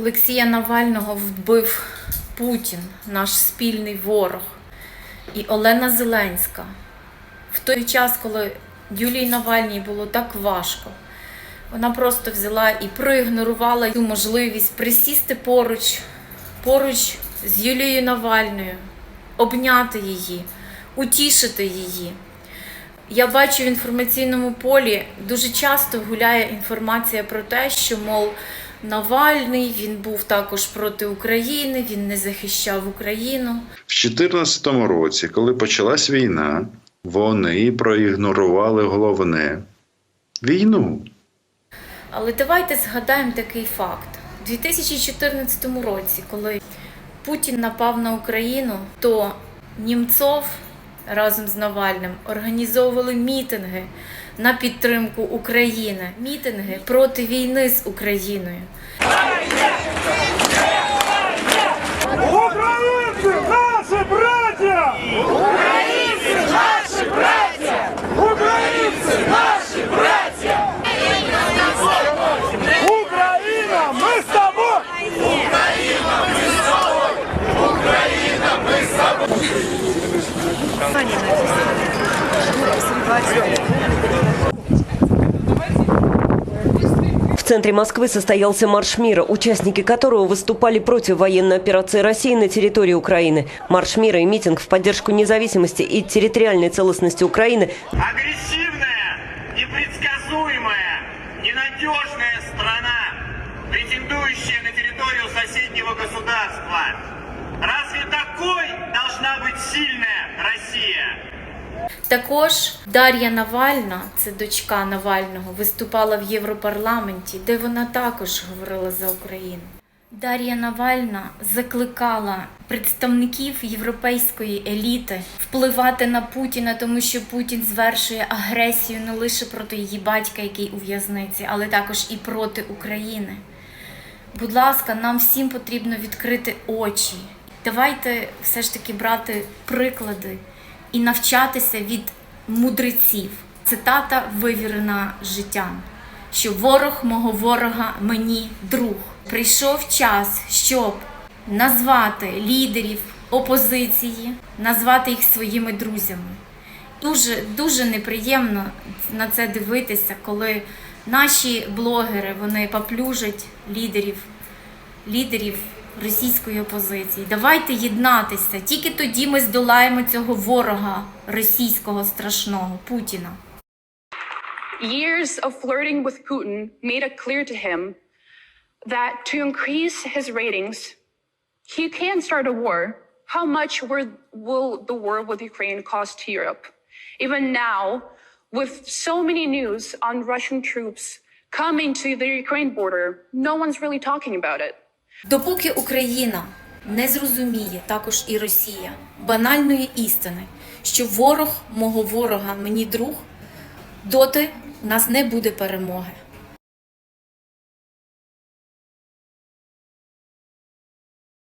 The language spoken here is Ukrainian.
Олексія Навального вбив Путін, наш спільний ворог, і Олена Зеленська. В той час, коли Юлії Навальній було так важко, вона просто взяла і проігнорувала цю можливість присісти поруч, поруч з Юлією Навальною, обняти її, утішити її. Я бачу в інформаційному полі дуже часто гуляє інформація про те, що, мов, Навальний він був також проти України, він не захищав Україну. В 2014 році, коли почалась війна, вони проігнорували головне війну. Але давайте згадаємо такий факт. У 2014 році, коли Путін напав на Україну, то Німцов разом з Навальним організовували мітинги на підтримку України, мітинги проти війни з Україною. Центре Москвы состоялся марш мира, участники которого выступали против военной операции России на территории Украины. Марш мира и митинг в поддержку независимости и территориальной целостности Украины Агрессивная, непредсказуемая, ненадежная страна, претендующая на территорию соседнего Також Дар'я Навальна, це дочка Навального, виступала в Європарламенті, де вона також говорила за Україну. Дар'я Навальна закликала представників європейської еліти впливати на Путіна, тому що Путін звершує агресію не лише проти її батька, який у в'язниці, але також і проти України. Будь ласка, нам всім потрібно відкрити очі. Давайте все ж таки брати приклади і навчатися від мудреців. Цитата вивірена життям, що ворог мого ворога мені друг. Прийшов час, щоб назвати лідерів опозиції, назвати їх своїми друзями. Дуже дуже неприємно на це дивитися, коли наші блогери вони поплюжать лідерів, лідерів російської опозиції. Давайте єднатися. Тільки тоді ми здолаємо цього ворога російського страшного Путіна. Years of flirting with Putin made it clear to him that to increase his ratings, he can start a war. How much will the war with Ukraine cost to Europe? Even now, with so many news on Russian troops coming to the Ukraine border, no one's really talking about it. Допоки Україна не зрозуміє, також і Росія, банальної істини, що ворог мого ворога мені друг, доти у нас не буде перемоги.